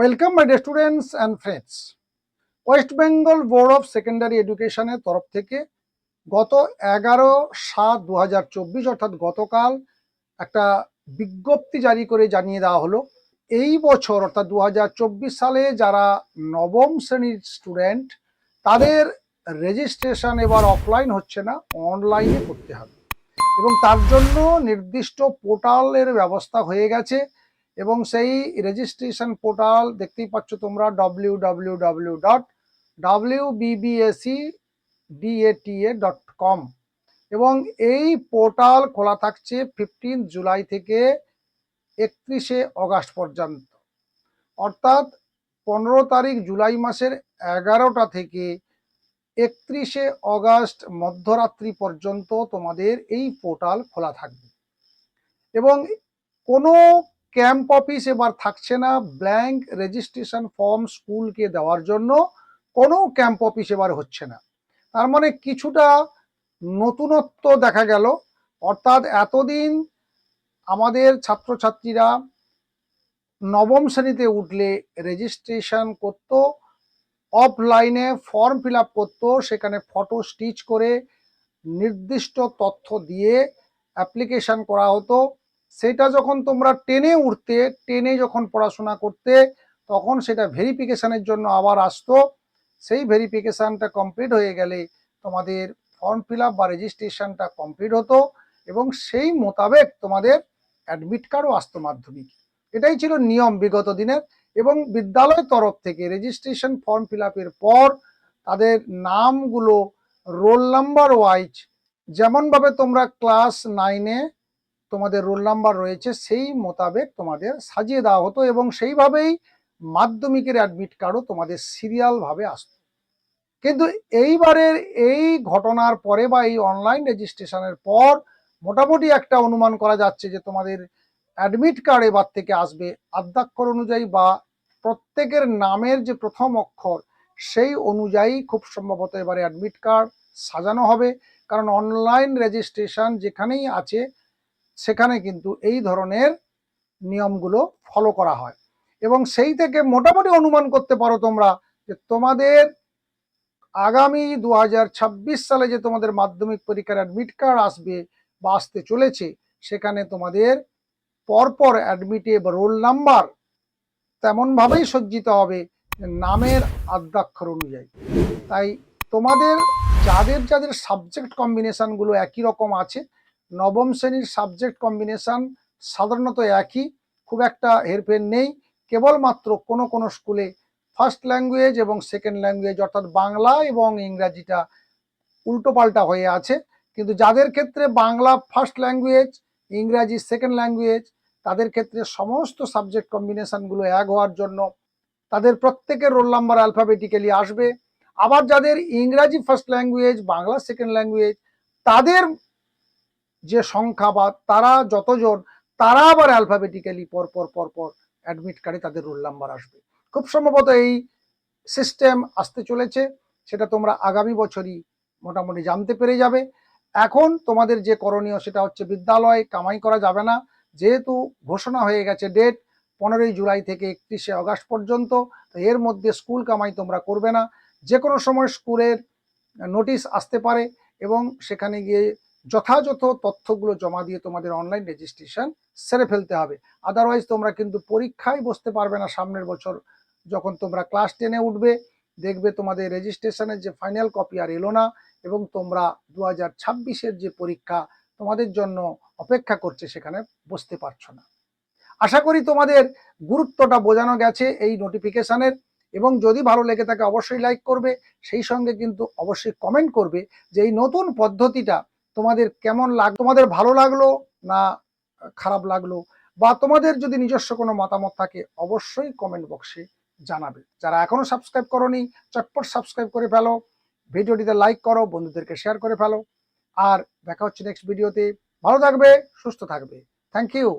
Welcome my students and friends West Bengal board of secondary এডুকেশনের তরফ থেকে গত এগারো সাত দু হাজার অর্থাৎ গতকাল একটা বিজ্ঞপ্তি জারি করে জানিয়ে দেওয়া হলো। এই বছর অর্থাৎ দু হাজার চব্বিশ সালে যারা নবম শ্রেণির স্টুডেন্ট তাদের রেজিস্ট্রেশন এবার অফলাইন হচ্ছে না অনলাইনে করতে হবে। এবং তার জন্য নির্দিষ্ট পোর্টালের ব্যবস্থা হয়ে গেছে। এবং সেই রেজিস্ট্রেশন পোর্টাল দেখতেই পাচ্ছ তোমরা W W W dot W BBSE DATA dot com এবং এই পোর্টাল খোলা থাকছে ফিফটিন জুলাই থেকে একত্রিশে অগাস্ট পর্যন্ত। অর্থাৎ পনেরো তারিখ জুলাই মাসের এগারোটা থেকে একত্রিশে অগাস্ট মধ্যরাত্রি পর্যন্ত তোমাদের এই পোর্টাল খোলা থাকবে। এবং কোনো ক্যাম্প অফিস এবার থাকছে না। ব্ল্যাঙ্ক রেজিস্ট্রেশন ফর্ম স্কুলকে দেওয়ার জন্য কোনো ক্যাম্প অফিস এবার হচ্ছে না। তার মানে কিছুটা নতুনত্ব দেখা গেল। অর্থাৎ এতদিন আমাদের ছাত্রছাত্রীরা নবম শ্রেণীতে উঠলে রেজিস্ট্রেশন করতো, অফলাইনে ফর্ম ফিল আপ করতো, সেখানে ফটো স্টিচ করে নির্দিষ্ট তথ্য দিয়ে অ্যাপ্লিকেশন করা হতো। সেটা যখন তোমরা টেনে উঠতে টেনে যখন পড়াশোনা করতে, তখন সেটা ভেরিফিকেশানের জন্য আবার আসতো। সেই ভেরিফিকেশানটা কমপ্লিট হয়ে গেলে তোমাদের ফর্ম ফিল বা রেজিস্ট্রেশনটা কমপ্লিট হতো এবং সেই মোতাবেক তোমাদের অ্যাডমিট কার্ডও আসতো মাধ্যমিক। এটাই ছিল নিয়ম বিগত দিনের এবং বিদ্যালয় তরফ থেকে রেজিস্ট্রেশন ফর্ম ফিল পর তাদের নামগুলো রোল নাম্বার ওয়াইজ যেমনভাবে তোমরা ক্লাস নাইনে তোমাদের রোল নাম্বার রয়েছে, সেই মোতাবেক তোমাদের সাজিয়ে দেওয়া হতো এবং সেইভাবেই মাধ্যমিকের অ্যাডমিট কার্ডও তোমাদের সিরিয়ালভাবে আসতো। কিন্তু এইবারের এই ঘটনার পরে বা এই অনলাইন রেজিস্ট্রেশনের পর মোটামুটি একটা অনুমান করা যাচ্ছে যে তোমাদের অ্যাডমিট কার্ড এবার থেকে আসবে। আদ্যাক্ষর অনুযায়ী বা প্রত্যেকের নামের যে প্রথম অক্ষর সেই অনুযায়ী খুব সম্ভবত এবারে অ্যাডমিট কার্ড সাজানো হবে। কারণ অনলাইন রেজিস্ট্রেশন যেখানেই আছে সেখানে কিন্তু এই ধরনের নিয়মগুলো ফলো করা হয়। এবং সেই থেকে মোটামুটি অনুমান করতে পারো তোমরা যে তোমাদের আগামী দু হাজার ছাব্বিশ সালে যে তোমাদের মাধ্যমিক পরীক্ষার অ্যাডমিট কার্ড আসবে বা আসতে চলেছে, সেখানে তোমাদের পরপর অ্যাডমিটে বা রোল নাম্বার তেমনভাবেই সজ্জিত হবে নামের আদ্যাক্ষর অনুযায়ী। তাই তোমাদের যাদের যাদের সাবজেক্ট কম্বিনেশানগুলো একই রকম আছে নবম শ্রেণির সাবজেক্ট কম্বিনেশান সাধারণত একই, খুব একটা হেরফের নেই। কেবলমাত্র কোনো কোনো স্কুলে ফার্স্ট ল্যাঙ্গুয়েজ এবং সেকেন্ড ল্যাঙ্গুয়েজ অর্থাৎ বাংলা এবং ইংরাজিটা উল্টোপাল্টা হয়ে আছে। কিন্তু যাদের ক্ষেত্রে বাংলা ফার্স্ট ল্যাঙ্গুয়েজ ইংরাজি সেকেন্ড ল্যাঙ্গুয়েজ তাদের ক্ষেত্রে সমস্ত সাবজেক্ট কম্বিনেশানগুলো এক হওয়ার জন্য তাদের প্রত্যেকের রোল নাম্বার অ্যালফাবেটিক্যালি আসবে। আবার যাদের ইংরাজি first language Bangla second language তাদের যে সংখ্যা বা তারা যতজন, তারা আবার অ্যালফাবেটিক্যালি পরপর পরপর অ্যাডমিট কার্ডে তাদের রোল নাম্বার আসবে। খুব সম্ভবত এই সিস্টেম আসতে চলেছে, সেটা তোমরা আগামী বছরই মোটামুটি জানতে পেরে যাবে। এখন তোমাদের যে করণীয় সেটা হচ্ছে বিদ্যালয়, কামাই করা যাবে না। যেহেতু ঘোষণা হয়ে গেছে ডেট পনেরোই জুলাই থেকে একত্রিশে আগস্ট পর্যন্ত এর মধ্যে স্কুল কামাই তোমরা করবে না। যে কোনো সময় স্কুলের নোটিশ আসতে পারে এবং সেখানে গিয়ে যথাযথ তথ্যগুলো জমা দিয়ে তোমাদের অনলাইন রেজিস্ট্রেশন সেরে ফেলতে হবে। আদারওয়াইজ তোমরা কিন্তু পরীক্ষায় বসতে পারবে না সামনের বছর। যখন তোমরা ক্লাস টেনে উঠবে, দেখবে তোমাদের রেজিস্ট্রেশনের যে ফাইনাল কপি আর এলো না এবং তোমরা দু হাজার যে পরীক্ষা তোমাদের জন্য অপেক্ষা করছে সেখানে বসতে পারছ না। আশা করি তোমাদের গুরুত্বটা বোঝানো গেছে এই নোটিফিকেশানের এবং যদি ভালো লেগে থাকে অবশ্যই লাইক করবে, সেই সঙ্গে কিন্তু অবশ্যই কমেন্ট করবে যে এই নতুন পদ্ধতিটা তোমাদের কেমন লাগ, তোমাদের ভালো লাগল না খারাপ লাগল? বা তোমাদের যদি নিজস্ব কোনো মতামত থাকে, অবশ্যই কমেন্ট বক্সে জানাবে। যারা এখনও সাবস্ক্রাইব করনি, চটপট সাবস্ক্রাইব করে ফেলো। ভিডিওটিতে লাইক করো, বন্ধুদেরকে শেয়ার করে ফেলো। আর দেখা হচ্ছে নেক্সট ভিডিওতে ভালো থাকবে, সুস্থ থাকবে। Thank you